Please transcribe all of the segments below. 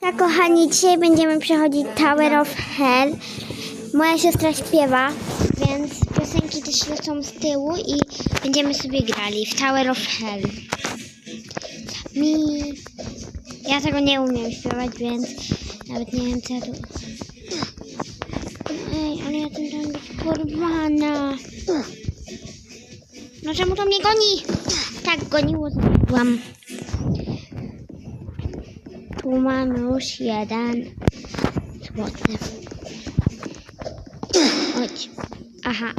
Tak, kochani, dzisiaj będziemy przechodzić Tower of Hell. Moja siostra śpiewa, więc piosenki też lecą z tyłu i będziemy sobie grali w Tower of Hell. Mi... Ja tego nie umiem śpiewać, więc nawet nie wiem co ja tu... Ej, ale ja tu tam być porwana. No czemu to mnie goni? Tak, goniło, zrobiłam. Tu mam już jeden złoty. Chodź. Aha.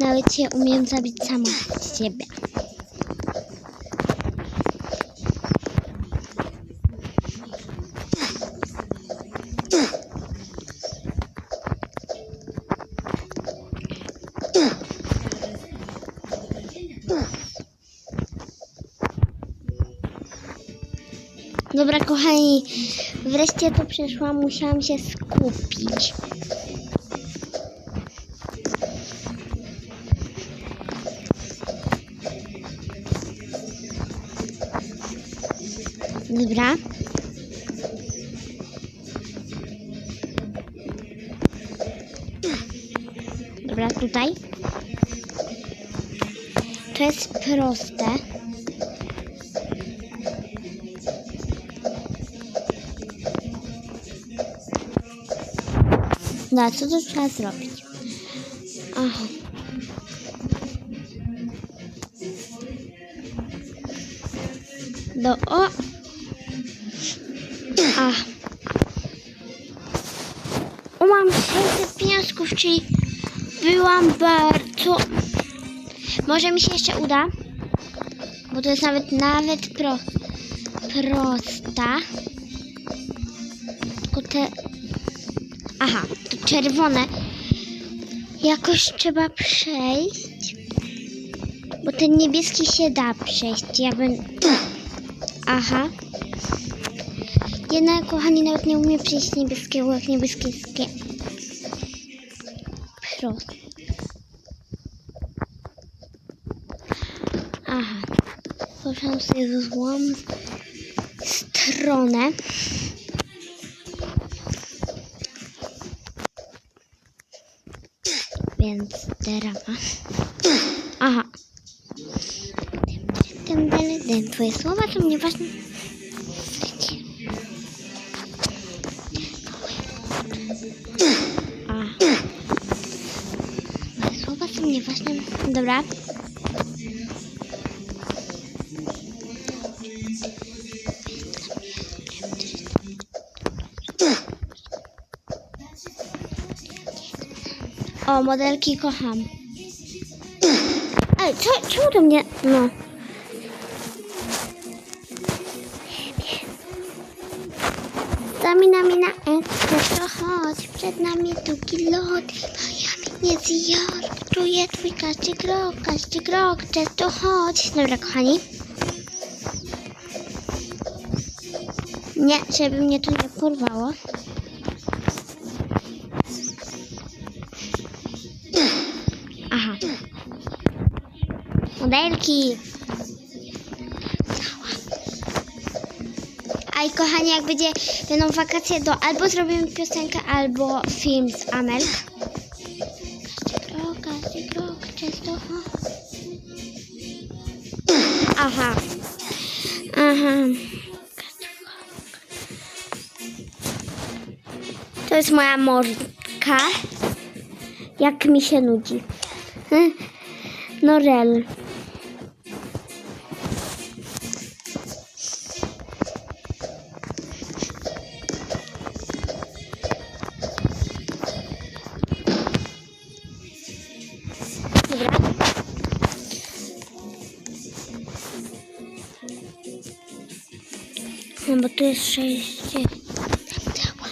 Nawet się umiem zabić sama z siebie. Kochani, wreszcie to przeszłam, musiałam się skupić. Dobra. Dobra, tutaj. To jest proste. No, co to trzeba zrobić? Aha. Do o. A. O, mam 600 pieniążków, czyli byłam bardzo... Może mi się jeszcze uda, bo to jest nawet, nawet pro, prosta. Tylko te Aha, czerwone. Jakoś trzeba przejść. Bo ten niebieski się da przejść. Ja bym. Aha. Jednak, kochani, nawet nie umiem przejść niebieskiego, jak niebieskie. Prosto. Aha. Poszłam sobie w złą stronę. Drama. Aha. Tym, tym, Twoje słowa są nieważne. A. Twoje słowa są nieważne. Dobra. Modelki kocham. Ej, co, czemu to mnie... No. Stamina, mina, ekstra, to chodź. Przed nami długi lot. Miami, nie York. Czuję twój każdy krok, każdy krok. Często chodź. Dobra, kochani. Nie, żeby mnie to nie porwało. Modelki. A i kochani, jak będzie, będą wakacje, to albo zrobimy piosenkę, albo film z Amel. Aha. Aha. To jest moja mordka. Jak mi się nudzi. Norel. Sześć. Działa.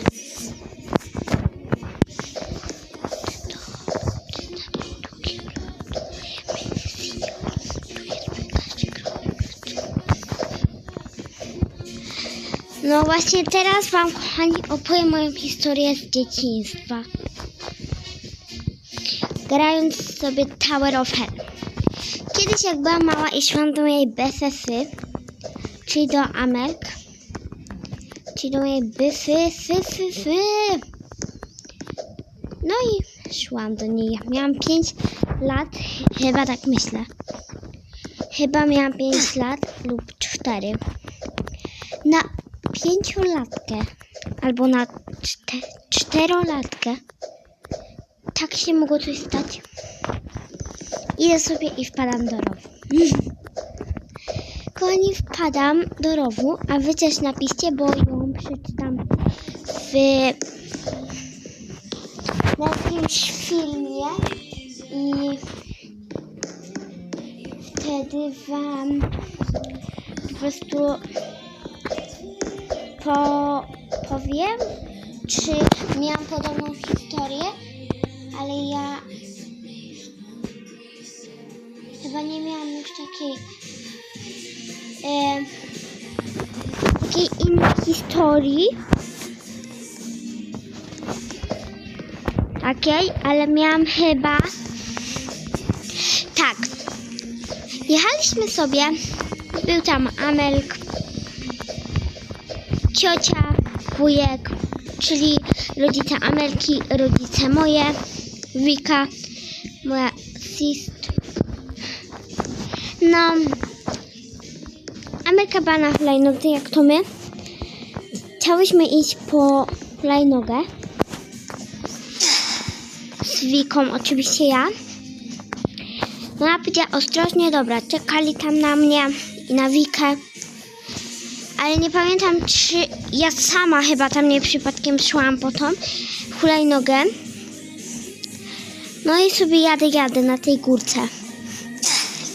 No właśnie teraz Wam, kochani, opowiem moją historię z dzieciństwa. Grając sobie Tower of Hell. Kiedyś jak byłam mała i szłam do mojej BSS-y, czyli do Amelk, czyli do mojej byfy, fy, fy, fy. No i szłam do niej. Miałam 5 lat, chyba tak myślę. Chyba miałam 5 lat lub 4. Na pięciolatkę albo na czte, czterolatkę tak się mogło coś stać. Idę sobie i wpadam do rowu. Kochani, wpadam do rowu, a wy też napiszcie, bo ją przeczytam w na jakimś filmie i wtedy wam po prostu po, powiem, czy miałam podobną historię, ale ja chyba nie miałam już takiej e, takiej innej historii. Takiej, ale miałam chyba tak. Jechaliśmy sobie, był tam Amelk, ciocia, wujek, czyli rodzice Amelki, rodzice moje, Wika, moja sist. No, Na hulajnodze, jak to my. Chciałyśmy iść po hulajnogę. Z Wiką, oczywiście ja. No ja powiedziała ostrożnie, dobra, czekali tam na mnie i na Wikę. Ale nie pamiętam, czy ja sama chyba tam nie przypadkiem szłam po tą hulajnogę. No i sobie jadę, jadę na tej górce.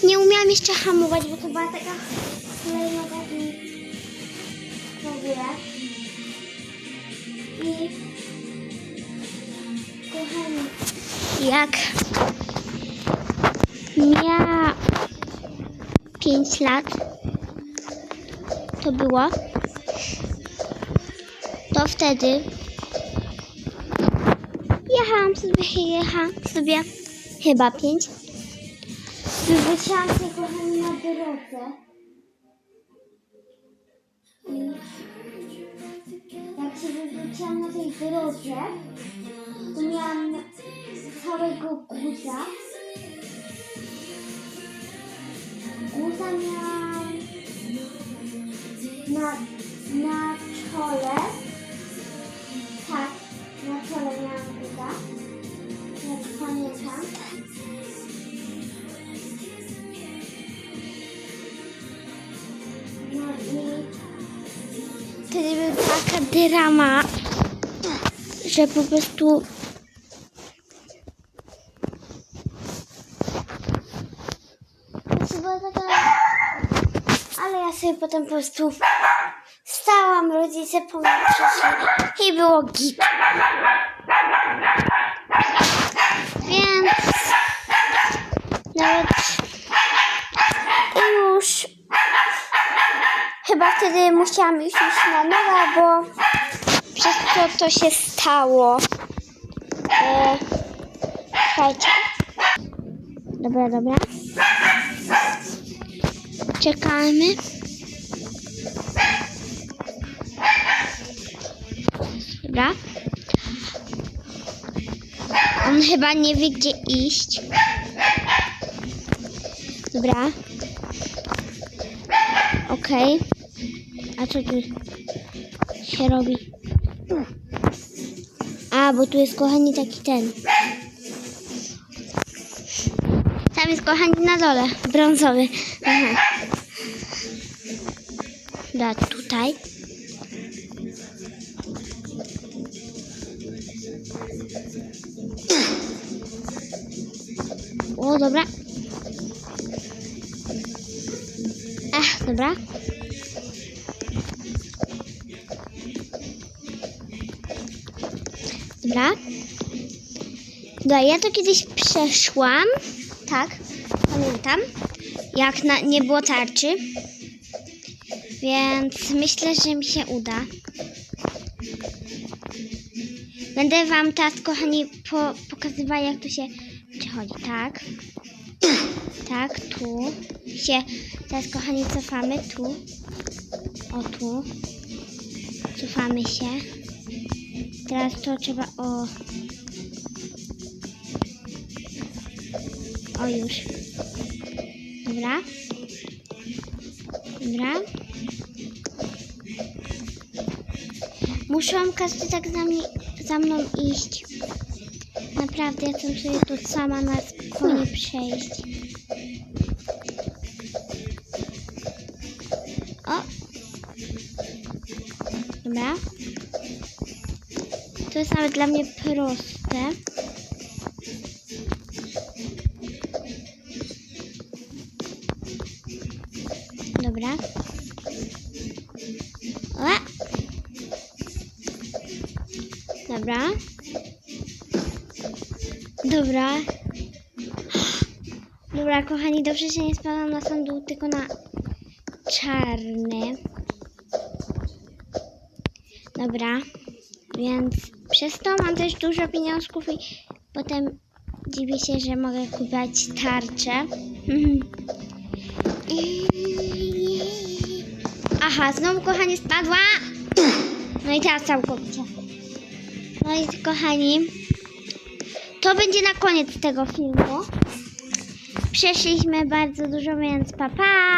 Nie umiałam jeszcze hamować, bo to była taka ogóle. I kochani, jak miała 5 lat, to było, to wtedy jechałam sobie, jechałam sobie chyba 5. Wywróciłam się kochani na drodze. Wywróciłam na tej drodze, to miałam całego guza. Guza miałam na, na czole. Tak, na czole miałam guza. Jak pamiętam. No i wtedy była taka drama, że po prostu taka... Ale ja sobie potem po prostu stałam, rodzice po i było git. Więc nawet już chyba wtedy musiałam już iść na nowa, bo przez to się stało. E. Dobra, dobra. Czekamy. Dobra. On chyba nie wie, gdzie iść. Dobra. Okej. A co tu się robi? A, bo tu jest kochani taki ten. Tam jest kochani na dole, brązowy. Aha. Da, tutaj. O, dobra. Ach, dobra. Dobra. Dobra, ja to kiedyś przeszłam. Tak, pamiętam. Jak na, nie było tarczy. Więc myślę, że mi się uda. Będę wam teraz, kochani, po, pokazywała, jak tu się przechodzi. Tak. Tak, tu się. Teraz, kochani, cofamy. Tu. O, tu. Cofamy się. Teraz to trzeba o... O już. Dobra. Dobra. Muszą każdy tak za, mi, za mną iść. Naprawdę, ja chcę sobie tu sama na spokojnie przejść. O! Dobra. To jest nawet dla mnie proste. Dobra. O! Dobra. Dobra. Dobra, kochani, dobrze się nie spadam na sam dół, tylko na czarny. Dobra, więc przez to mam też dużo pieniążków i potem dziwię się, że mogę kupować tarczę. Aha, znowu kochanie spadła. No i teraz całkowicie. No i kochani, to będzie na koniec tego filmu. Przeszliśmy bardzo dużo, więc papa. Pa.